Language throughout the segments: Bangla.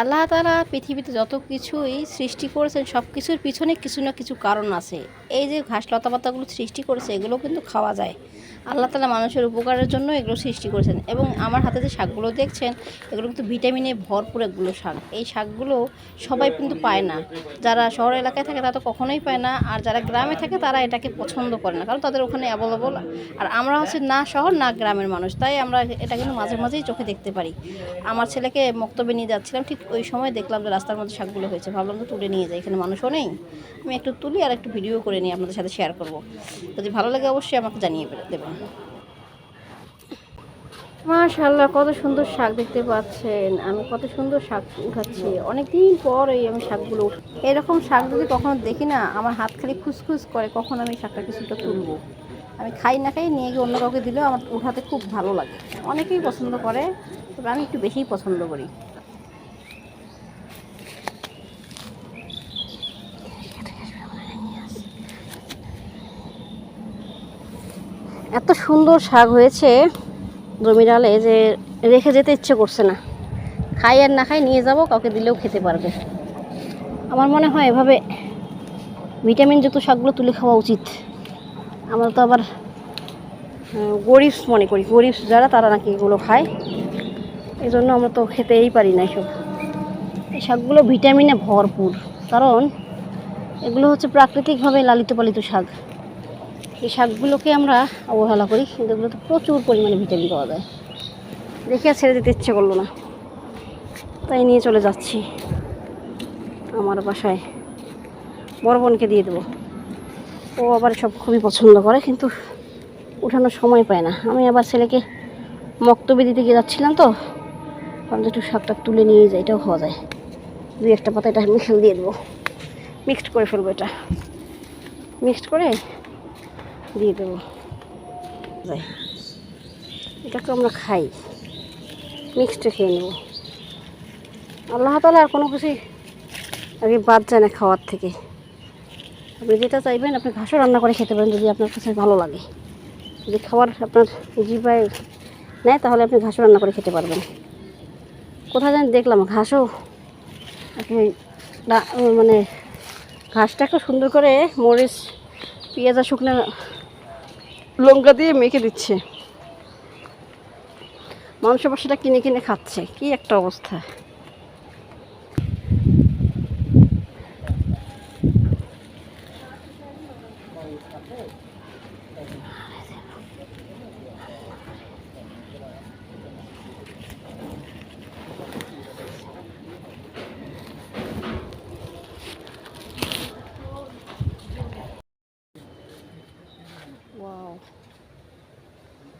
আল্লাহ তালা পৃথিবীতে যত কিছুই সৃষ্টি করেছেন সব কিছুর পিছনে কিছু না কিছু কারণ আছে। এই যে ঘাস লতা পাতাগুলো সৃষ্টি করেছে, এগুলো কিন্তু খাওয়া যায়। আল্লাহ তালা মানুষের উপকারের জন্য এগুলো সৃষ্টি করেছেন। এবং আমার হাতে যে শাকগুলো দেখছেন, এগুলো কিন্তু ভিটামিনে ভরপুর এগুলো শাক। এই শাকগুলো সবাই কিন্তু পায় না। যারা শহর এলাকায় থাকে, তারা তো কখনোই পায় না। আর যারা গ্রামে থাকে, তারা এটাকে পছন্দ করে না। কারণ তাদের ওখানে অ্যাভেলেবল আর আমরা হচ্ছে না শহর, না গ্রামের মানুষ। তাই আমরা এটা কিন্তু মাঝে মাঝেই চোখে দেখতে পারি। আমার ছেলেকে মক্তবে নিয়ে যাচ্ছিলাম, ঠিক ওই সময় দেখলাম যে রাস্তার মধ্যে শাকগুলো হয়েছে। ভাবলাম তো তুলে নিয়ে যাই, এখানে মানুষও নেই। আমি একটু তুলি আর একটু ভিডিও করে নিই আপনাদের সাথে শেয়ার করব। যদি ভালো লাগে অবশ্যই আমাকে জানিয়ে দেবেন। মাশাল্লাহ কত সুন্দর শাক দেখতে পাচ্ছেন। আমি কত সুন্দর শাক উঠাচ্ছি। অনেকদিন পর এই আমি শাকগুলো এরকম শাক যদি কখনো দেখি না, আমার হাত খালি খুসখুস করে, কখন আমি শাকটা কিছুটা তুলবো? আমি খাই না খাই নিয়ে গিয়ে অন্য কাউকে দিলেও আমার উঠাতে খুব ভালো লাগে। অনেকেই পছন্দ করে, তবে আমি একটু বেশিই পছন্দ করি। এত সুন্দর শাক হয়েছে জমির আলে যে রেখে যেতে ইচ্ছে করছে না। খাই আর না খাই নিয়ে যাব, কাউকে দিলেও খেতে পারবে। আমার মনে হয় এভাবে ভিটামিন যুক্ত শাকগুলো তুলে খাওয়া উচিত। আমরা তো আবার গরিব মনে করি। গরিব যারা, তারা নাকি এগুলো খায়। এই জন্য আমরা তো খেতেই পারি না এসব। এই শাকগুলো ভিটামিনে ভরপুর। কারণ এগুলো হচ্ছে প্রাকৃতিকভাবে লালিত পালিত শাক। এই শাকগুলোকে আমরা অবহেলা করি, কিন্তু এগুলোতে প্রচুর পরিমাণে ভিটামিন পাওয়া যায়। দেখে আর ছেড়ে দিতে ইচ্ছে করল না। তাই নিয়ে চলে যাচ্ছি আমার বাসায়। বড় বোনকে দিয়ে দেবো। ও আবার সব খুবই পছন্দ করে, কিন্তু উঠানোর সময় পায় না। আমি আবার ছেলেকে মক্তবে দিতে গিয়ে যাচ্ছিলাম তো যে একটু শাকটা তুলে নিয়ে যাই, এটাও খাওয়া যায়। দুই একটা পাতা এটা মিশাল দিয়ে দেবো। মিক্সড করে ফেলব এটা। মিক্সড করে দিয়ে দেবো। এটাকে আমরা খাই। মিক্সড খেয়ে নেব। আল্লাহ তালা আর কোনো কিছুই আগে বাদ যায় না খাওয়ার থেকে। আপনি যেটা চাইবেন, আপনি ঘাসও রান্না করে খেতে পারেন যদি আপনার কাছে ভালো লাগে। যদি খাবার আপনার জিবায় নেয়, তাহলে আপনি ঘাসও রান্না করে খেতে পারবেন। কোথায় জানি দেখলাম, ঘাসও রা- মানে ঘাসটা একটু সুন্দর করে মরিচ, পেঁয়াজ শুকনো লঙ্কা দিয়ে মেখে দিচ্ছে। মাংস পাশাটা কিনে কিনে খাচ্ছে। কি একটা অবস্থা।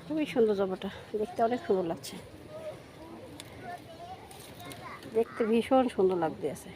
খুবই সুন্দর জবাটা দেখতে অনেক সুন্দর লাগছে। দেখতে ভীষণ সুন্দর লাগতে আছে